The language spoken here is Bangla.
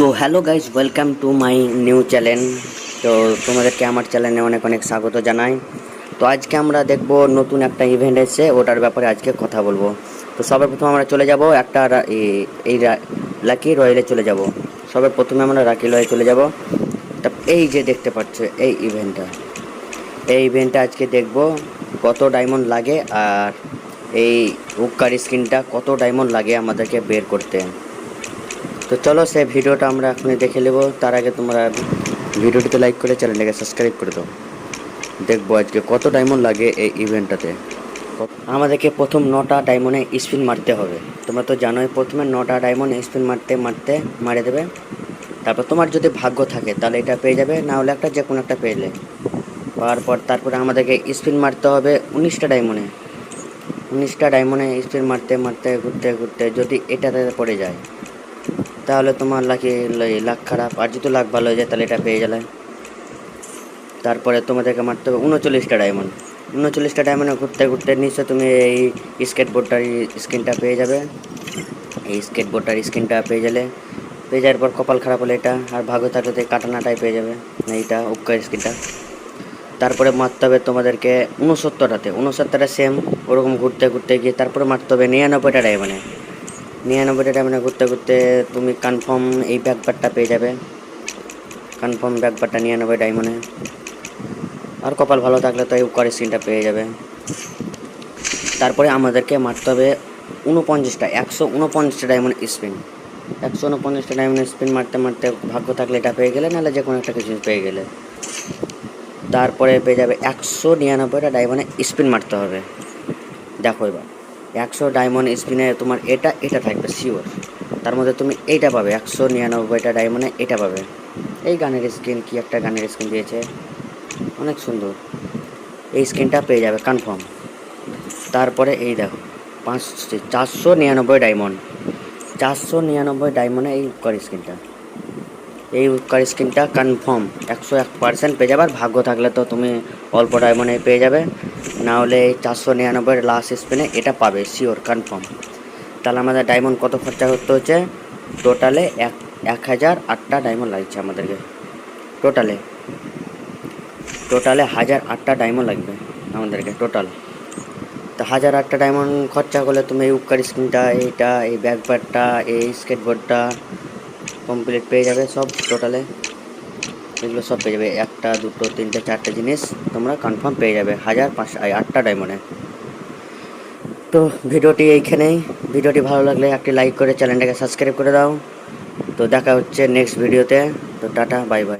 So hello guys welcome to my new channel তো তোমাদেরকে আমার চ্যানেলে অনেক অনেক স্বাগত জানাই। তো আজকে আমরা দেখব নতুন একটা ইভেন্ট এসেছে, ওটার ব্যাপারে আজকে কথা বলব। তো সবার প্রথমে আমরা চলে যাব, একটা এই- লাকি রয়েলে চলে যাব। সবার প্রথমে আমরা রাকি রয়ে চলে যাব। তা এই যে দেখতে পাচ্ছ, এই ইভেন্টটা এই ইভেন্টটা আজকে দেখব, কত ডায়মন্ড লাগে আর এই উক্কার স্ক্রিনটা কত ডায়মন্ড লাগে আমাদেরকে বের করতে। তো চলো সে ভিডিওটা আমরা এখনই দেখে নেব। তার আগে তোমরা ভিডিওটিতে লাইক করে চ্যানেলটাকে সাবস্ক্রাইব করে দাও। দেখব আজকে কত ডায়মন্ড লাগে এই ইভেন্টটাতে আমাদেরকে প্রথম নটা ডায়মন্ডে স্পিন মারতে হবে। তোমরা তো জানোই, প্রথমে নটা ডায়মন্ড স্পিন মারতে মারতে, মারে দেবে। তারপর তোমার যদি ভাগ্য থাকে, তাহলে এটা পেয়ে যাবে। না হলে একটা যে কোনো একটা পেলে পাওয়ার পর তারপরে আমাদেরকে স্পিন মারতে হবে উনিশটা ডায়মন্ডে উনিশটা ডায়মন্ডে স্পিন মারতে মারতে, ঘুরতে ঘুরতে যদি এটাতে পড়ে যায়। তাহলে তোমার লাকি লাখ খারাপ। আর যদি লাখ ভালো হয়ে যায়, তাহলে এটা পেয়ে গেলে। তারপরে তোমাদেরকে মারতে হবে উনচল্লিশটা ডায়মন্ড উনচল্লিশটা ডায়মন্ডে ঘুরতে ঘুরতে নিশ্চয় তুমি এই স্কেটবোর্ডটার স্ক্রিনটা পেয়ে যাবে। এই স্কেটবোর্ডটার স্ক্রিনটা পেয়ে গেলে। পেয়ে যাওয়ার পর কপাল খারাপ হলে এটা, আর ভাগ্য থাকলে কাটানাটাই পেয়ে যাবে। এইটা উক্কা স্ক্রিনটা তারপরে মারতে হবে তোমাদেরকে উনসত্তরটাতে। উনসত্তরটা সেম ওরকম ঘুরতে ঘুরতে গিয়ে তারপরে মারতে হবে নিরানব্বইটা ডায়মন্ডে নিরানব্বইটা ডায়মন্ডে ঘুরতে ঘুরতে তুমি কনফার্ম এই ব্যাকপারটা পেয়ে যাবে। কনফার্ম ব্যাকপারটা নিরানব্বই ডায়মন্ডে আর কপাল ভালো থাকলে তো এই উকার স্ক্রিনটা পেয়ে যাবে। তারপরে আমাদেরকে মারতে হবে উনপঞ্চাশটা, একশো উনপঞ্চাশটা ডায়মন্ড স্পিন একশো উনপঞ্চাশটা ডায়মন্ড স্পিন মারতে মারতে ভাগ্য থাকলে এটা পেয়ে গেলে, নাহলে যে কোনো একটা কিছু পেয়ে গেলে। তারপরে পেয়ে যাবে একশো নিরানব্বইটা ডায়মন্ডে স্পিন মারতে হবে। দেখো এবার। একশো ডায়মন্ড স্পিনে তোমার এটা এটা থাকবে শিওর তার মধ্যে তুমি এইটা পাবে, একশো নিরানব্বইটা ডায়মন্ডে এটা পাবে। এই গানের স্ক্রিন কি একটা গানের স্ক্রিন দিয়েছে? অনেক সুন্দর। এই স্ক্রিনটা পেয়ে যাবে কনফার্ম তারপরে এই দেখো, পাঁচ, চারশো নিরানব্বই ডায়মন্ড চারশো নিরানব্বই ডায়মন্ডে এই উপকার স্ক্রিনটা এই উপকার স্ক্রিনটা কনফার্ম একশো এক পার্সেন্ট পেয়ে যাবে, আর ভাগ্য থাকলে তো তুমি অল্প ডায়মন্ডে পেয়ে যাবে। না হলে চারশো নিরানব্বই লাস্ট স্পিনে এটা পাবে শিওর কনফার্ম তাহলে আমাদের ডায়মন্ড কত খরচা করতে হচ্ছে? টোটালে এক এক হাজার আটটা ডায়মন্ড লাগছে আমাদেরকে। টোটালে টোটালে হাজার আটটা ডায়মন্ড লাগবে আমাদেরকে টোটাল তো হাজার আটটা ডায়মন্ড খরচা করলে তুমি এই উপকার স্ক্রিনটা এইটা, এই ব্যাকপ্যাডটা এই স্কেটবোর্ডটা কমপ্লিট পেয়ে যাবে সব টোটালে এগুলো সব পেয়ে যাবে একটা, দুটো, তিনটে, চারটে জিনিস তোমরা কনফার্ম পেয়ে যাবে। হাজার পাঁচশো আটটা ডায়মন্ডে তো ভিডিওটি এইখানেই। ভিডিওটি ভালো লাগলে একটি লাইক করে চ্যানেলটাকে সাবস্ক্রাইব করে দাও। তো দেখা হচ্ছে নেক্সট ভিডিওতে তো। Tata bye bye